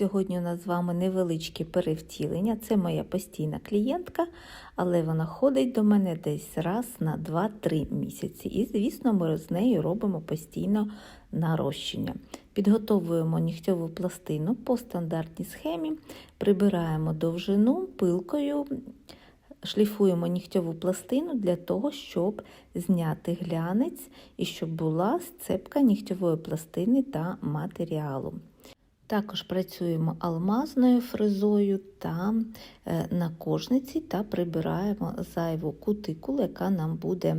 Сьогодні у нас з вами невеличке перевтілення. Це моя постійна клієнтка, але вона ходить до мене десь раз на 2-3 місяці. І, звісно, ми з нею робимо постійно нарощення. Підготовуємо нігтьову пластину по стандартній схемі, прибираємо довжину пилкою, шліфуємо нігтьову пластину для того, щоб зняти глянець і щоб була сцепка нігтьової пластини та матеріалу. Також працюємо алмазною фрезою та е, на кожниці та прибираємо зайву кутикулу, яка нам буде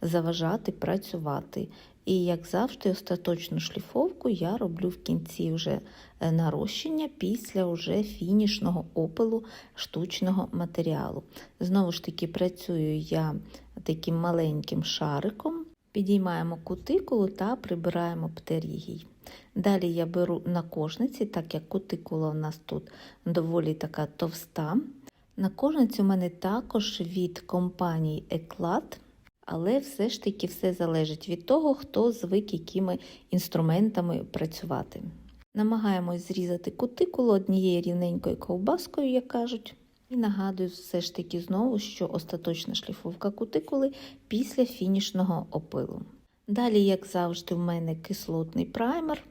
заважати працювати. І, як завжди, остаточну шліфовку я роблю в кінці вже е, нарощення після вже фінішного опилу штучного матеріалу. Знову ж таки, працюю я таким маленьким шариком, підіймаємо кутикулу та прибираємо птерігій. Далі я беру на кожниці, так як кутикула у нас тут доволі така товста. На кожниці у мене також від компанії Еклад, але все ж таки все залежить від того, хто звик якими інструментами працювати. Намагаємось зрізати кутикулу однією рівненькою ковбаскою, як кажуть. І нагадую все ж таки знову, що остаточна шліфовка кутикули після фінішного опилу. Далі, як завжди, в мене кислотний праймер.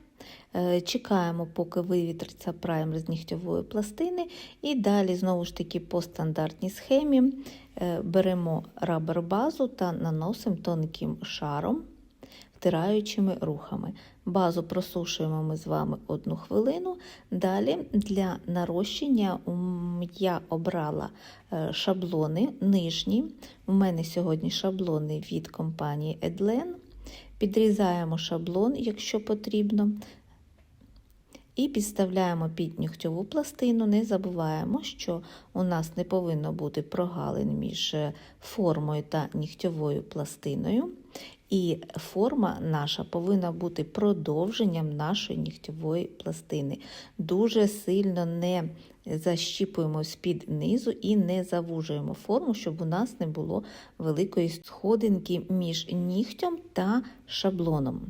Чекаємо, поки вивітриться праймер з нігтьової пластини. І далі, знову ж таки, по стандартній схемі беремо рабер-базу та наносимо тонким шаром, втираючими рухами. Базу просушуємо ми з вами одну хвилину. Далі для нарощення я обрала шаблони нижні. У мене сьогодні шаблони від компанії Edlen. Підрізаємо шаблон, якщо потрібно, і підставляємо під нігтьову пластину. Не забуваємо, що у нас не повинно бути прогалин між формою та нігтьовою пластиною. І форма наша повинна бути продовженням нашої нігтьової пластини. Дуже сильно не защіпуємо з-під низу і не завужуємо форму, щоб у нас не було великої сходинки між нігтем та шаблоном.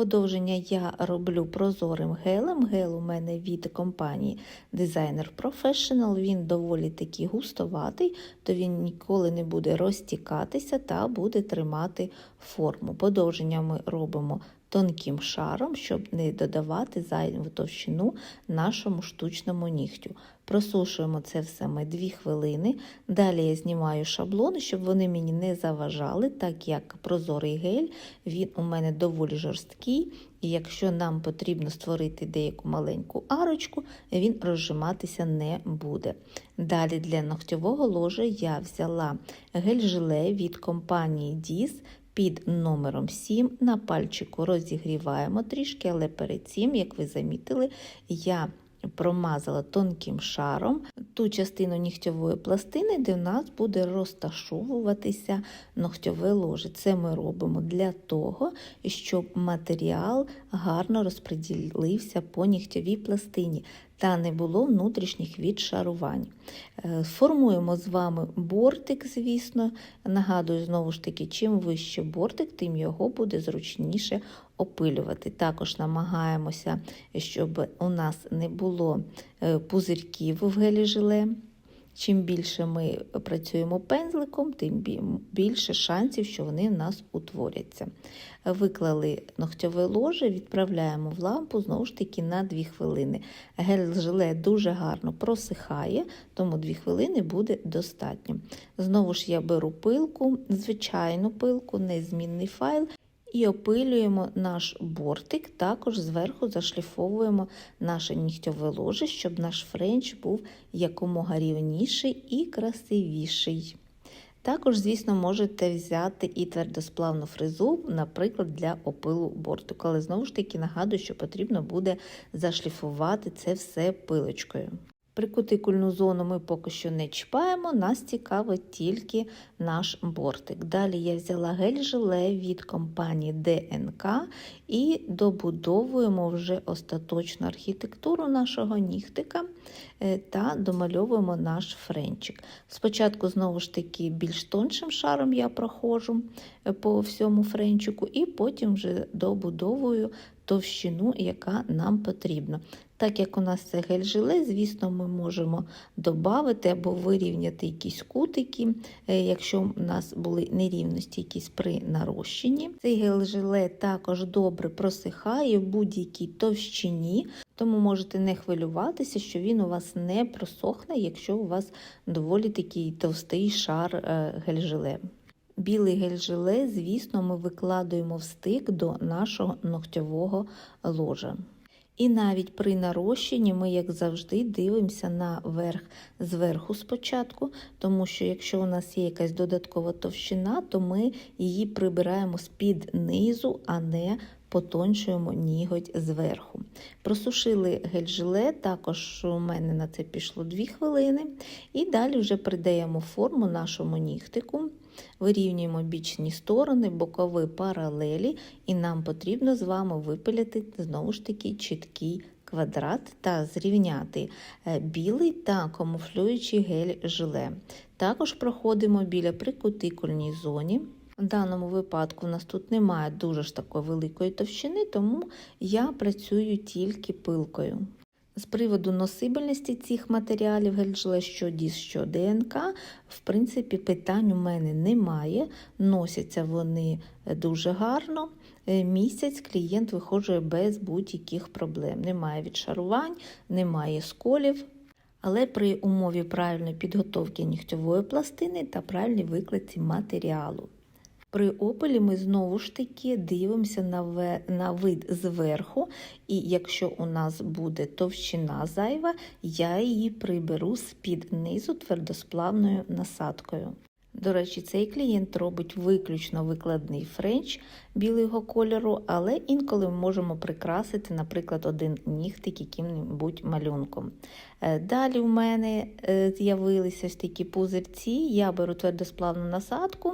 Подовження я роблю прозорим гелем. Гел у мене від компанії Designer Professional. Він доволі таки густоватий, то він ніколи не буде розтікатися та буде тримати форму. Подовження ми робимо тонким шаром, щоб не додавати зайву товщину нашому штучному нігтю. Просушуємо це все ми 2 хвилини. Далі я знімаю шаблони, щоб вони мені не заважали, так як прозорий гель, він у мене доволі жорсткий, і якщо нам потрібно створити деяку маленьку арочку, він розжиматися не буде. Далі для ногтєвого ложа я взяла гель-желе від компанії Dis під номером 7 на пальчику розігріваємо трішки, але перед цим, як ви замітили, я промазала тонким шаром ту частину нігтьової пластини, де в нас буде розташовуватися ногтьове ложе. Це ми робимо для того, щоб матеріал гарно розподілився по нігтьовій пластині та не було внутрішніх відшарувань. Формуємо з вами бортик, звісно. Нагадую, знову ж таки, чим вище бортик, тим його буде зручніше опилювати. Також намагаємося, щоб у нас не було пузирків в гелі-желе. Чим більше ми працюємо пензликом, тим більше шансів, що вони в нас утворяться. Виклали ногтьове ложе, відправляємо в лампу знову ж таки на 2 хвилини. Гель-желе дуже гарно просихає, тому 2 хвилини буде достатньо. Знову ж я беру пилку, звичайну пилку, незмінний файл. І опилюємо наш бортик, також зверху зашліфовуємо наше нігтьове ложе, щоб наш френч був якомога рівніший і красивіший. Також, звісно, можете взяти і твердосплавну фрезу, наприклад, для опилу бортику. Але знову ж таки нагадую, що потрібно буде зашліфувати це все пилочкою. Прикутикульну зону ми поки що не чіпаємо, нас цікавить тільки наш бортик. Далі я взяла гель-желе від компанії ДНК і добудовуємо вже остаточну архітектуру нашого нігтика та домальовуємо наш френчик. Спочатку, знову ж таки, більш тоншим шаром я проходжу по всьому френчику, і потім вже добудовую товщину, яка нам потрібна. Так як у нас це гель-желе, звісно, ми можемо додати або вирівняти якісь кутики, е, якщо у нас були нерівності якісь при нарощенні. Цей гель-желе також добре просихає в будь-якій товщині, тому можете не хвилюватися, що він у вас не просохне, якщо у вас доволі такий товстий шар е, гель-желе. Білий гель-желе, звісно, ми викладуємо в стик до нашого ногтєвого ложа. І навіть при нарощенні ми, як завжди, дивимося на верх зверху спочатку, тому що якщо у нас є якась додаткова товщина, то ми її прибираємо з-під низу, а не потончуємо ніготь зверху. Просушили гель-желе, також у мене на це пішло 2 хвилини. І далі вже придаємо форму нашому нігтику. Вирівнюємо бічні сторони, бокові паралелі, і нам потрібно з вами випиляти знову ж таки чіткий квадрат та зрівняти е, білий та камуфлюючий гель-желе. Також проходимо біля прикутикульній зоні. В даному випадку у нас тут немає дуже ж такої великої товщини, тому я працюю тільки пилкою. З приводу носибельності цих матеріалів гель-желе, що ДІС, що ДНК, в принципі, питань у мене немає. Носяться вони дуже гарно. Місяць клієнт виходжує без будь-яких проблем. Немає відшарувань, немає сколів. Але при умові правильної підготовки нігтьової пластини та правильній викладці матеріалу. При опелі ми знову ж таки дивимося на, на вид зверху, і якщо у нас буде товщина зайва, я її приберу з-під низу твердосплавною насадкою. До речі, цей клієнт робить виключно викладний френч білого кольору, але інколи ми можемо прикрасити, наприклад, один нігтик яким-небудь малюнком. Далі в мене з'явилися ось такі пузирці, я беру твердосплавну насадку,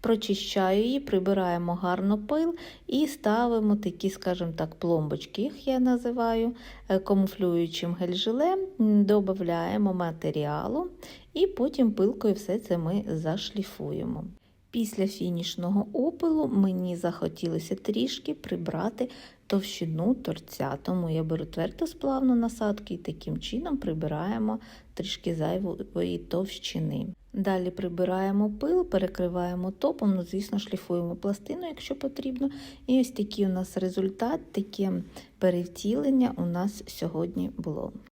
прочищаю її, прибираємо гарно пил і ставимо такі, скажімо так, пломбочки, їх я називаю камуфлюючим гель-желе, додаємо матеріалу і потім пилкою все це ми зашліфуємо. Після фінішного опилу мені захотілося трішки прибрати товщину торця, тому я беру твердосплавну насадку і таким чином прибираємо трішки зайвої товщини. Далі прибираємо пил, перекриваємо топом, ну, звісно, шліфуємо пластину, якщо потрібно. І ось такий у нас результат, таке перевтілення у нас сьогодні було.